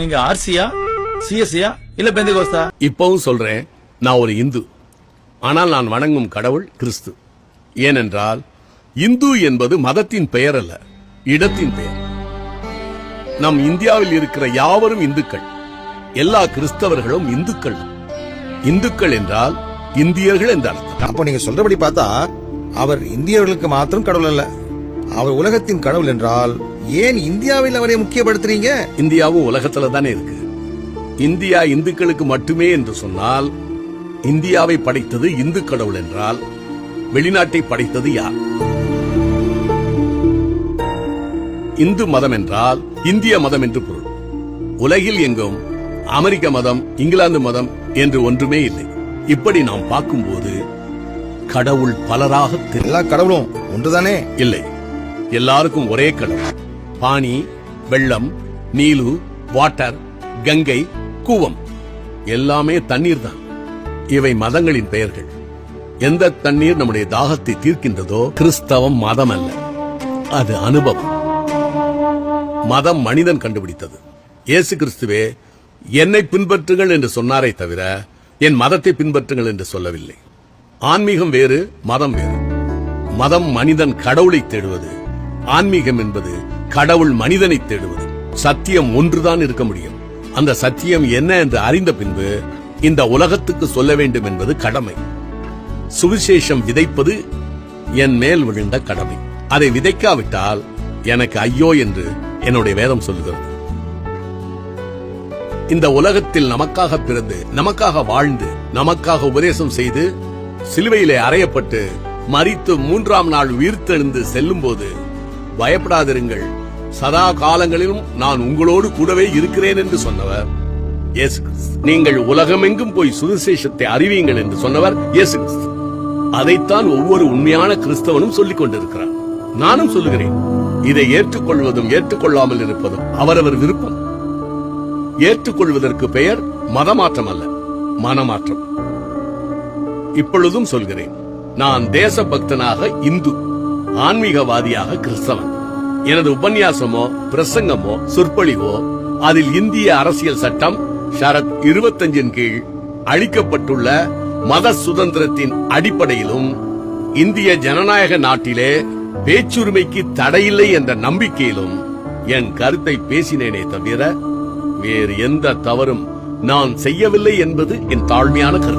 நீங்க ஆர்சியா சிஎஸ்சியா இல்ல பெந்தகோஸ்தா? இப்பவும் சொல்றேன் நான் ஒரு இந்து. ஆனால் நான் வணங்கும் கடவுள் கிறிஸ்து. ஏனென்றால் இந்து என்பது மதத்தின் பெயர் அல்ல இடத்தின் பெயர். நம் இந்தியாவில் இருக்கிற யாவரும் இந்துக்கள். எல்லா கிறிஸ்தவர்களும் இந்துக்கள். இந்துக்கள் என்றால் இந்தியர்கள் என்று அர்த்தம். அப்போ நீங்க சொல்றபடி பார்த்தா அவர் இந்தியர்களுக்கு மாத்திரம் கடவுள் அல்ல. அவர் உலகத்தின் கடவுள் என்றால் ஏன் இந்தியாவில் அவரை முக்கியப்படுத்துறீங்க? இந்தியாவும் உலகத்துல தானே இருக்கு. இந்தியா இந்துக்களுக்கு மட்டுமே என்று சொன்னால் இந்தியாவை படைத்தது இந்து கடவுள் என்றால் வெளிநாட்டை படைத்தது யார்? இந்து மதம் என்றால் இந்திய மதம் என்று பொருள். உலகில் எங்கும் அமெரிக்க மதம் இங்கிலாந்து மதம் என்று ஒன்றுமே இல்லை. இப்படி நாம் பார்க்கும்போது கடவுள் பலராக எல்லா கடவுளும் ஒன்றுதானே? இல்லை. எல்லாருக்கும் ஒரே கடவுள். பாணி வெள்ளம் நீலு வாட்டர் கங்கை கூவம். எல்லாமே தண்ணீர் தான் இவை மதங்களின் பெயர்கள். எந்த தண்ணீர் நம்முடைய தாகத்தை தீர்க்கின்றதோ கிறிஸ்தவம் மதம் அல்ல அது அனுபவம். மதம் மனிதன் கண்டுபிடித்தது. இயேசு கிறிஸ்துவே என்னை பின்பற்றுங்கள் என்று சொன்னாரே தவிர என் மதத்தை பின்பற்றுங்கள் என்று சொல்லவில்லை. ஆன்மீகம் வேறு மதம் வேறு. மதம் மனிதன் கடவுளை தேடுவது ஆன்மீகம் என்பது கடவுள் மனிதனை தேடுவது. சத்தியம் ஒன்றுதான் இருக்க முடியும். அந்த சத்தியம் என்ன என்று அறிந்த பின்பு இந்த உலகத்துக்கு சொல்ல வேண்டும் என்பது கடமை. சுவிசேஷம் விதைப்பது என் மேல் விழுந்த கடமை. அதை விதைக்காவிட்டால் எனக்கு ஐயோ என்று என்னுடைய வேதம் சொல்லுகிறது. இந்த உலகத்தில் நமக்காக பிறந்து நமக்காக வாழ்ந்து நமக்காக உபதேசம் செய்து சிலுவையிலே அறையப்பட்டு மறித்து மூன்றாம் நாள் உயிர்த்தெழுந்து செல்லும் போது பயப்படாதிருங்கள். சதா காலங்களிலும் நான் உங்களோடு கூடவே இருக்கிறேன் என்று சொன்னவர் இயேசு கிறிஸ்து. நீங்கள் உலகமெங்கும் போய் சுவிசேஷத்தை அறிவியுங்கள் என்று சொன்னவர் இயேசு கிறிஸ்து. அதைத்தான் ஒவ்வொரு உண்மையான கிறிஸ்தவனும் சொல்லிக் கொண்டிருக்கிறார். நானும் சொல்லுகிறேன் இதை ஏற்றுக்கொள்வதும் ஏற்றுக்கொள்ளாமல் இருப்பதும் அவரவர் விருப்பம். ஏற்றுக்கொள்வதற்கு பெயர் மதமாற்றம் அல்ல மனமாற்றம். இப்பொழுதும் சொல்கிறேன் நான் தேசபக்தனாக இந்து ஆன்மீகவாதியாக கிறிஸ்தவன். எனது உபன்யாசமோ பிரசங்கமோ சொற்பொழிவோ அதில் இந்திய அரசியல் சட்டம் ஷரத் இருபத்தஞ்சின் கீழ் அளிக்கப்பட்டுள்ள மத சுதந்திரத்தின் அடிப்படையிலும் இந்திய ஜனநாயக நாட்டிலே பேச்சுரிமைக்கு தடையில்லை என்ற நம்பிக்கையிலும் என் கருத்தை பேசினேனே தவிர வேறு எந்த தவறும் நான் செய்யவில்லை என்பது என் தாழ்மையான கருத்து.